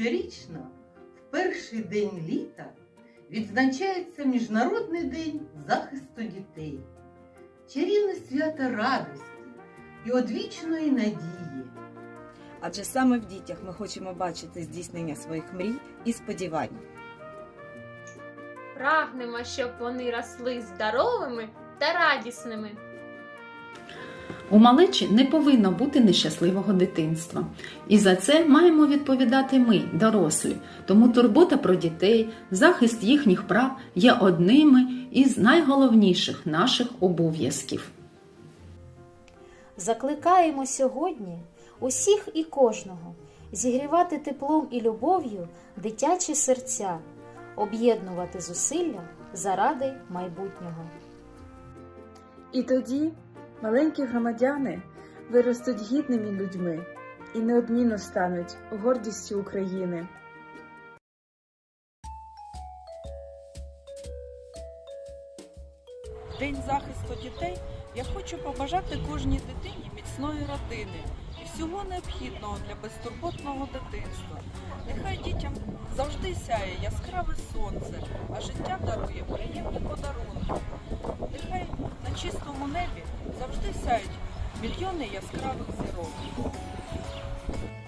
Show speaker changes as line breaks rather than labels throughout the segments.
Щорічно, в перший день літа, відзначається Міжнародний день захисту дітей, чарівне свято радості і одвічної надії.
Адже саме в дітях ми хочемо бачити здійснення своїх мрій і сподівань.
Прагнемо, щоб вони росли здоровими та радісними.
У малечі не повинно бути нещасливого дитинства. І за це маємо відповідати ми, дорослі. Тому турбота про дітей, захист їхніх прав є одними із найголовніших наших обов'язків.
Закликаємо сьогодні усіх і кожного зігрівати теплом і любов'ю дитячі серця, об'єднувати зусилля заради майбутнього.
І тоді маленькі громадяни виростуть гідними людьми і неодмінно стануть гордістю України.
День захисту дітей я хочу побажати кожній дитині міцної родини всього необхідного для безтурботного дитинства. Нехай дітям завжди сяє яскраве сонце, а життя дарує приємні подарунки. Нехай на чистому небі завжди сяють мільйони яскравих зірок.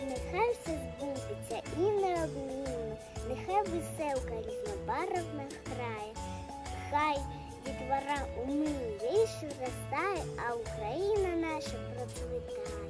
Нехай все збудеться і неодмінно, нехай веселка різнобарвна грає, хай дітвора у милі ростає, а Україна наша процвітає.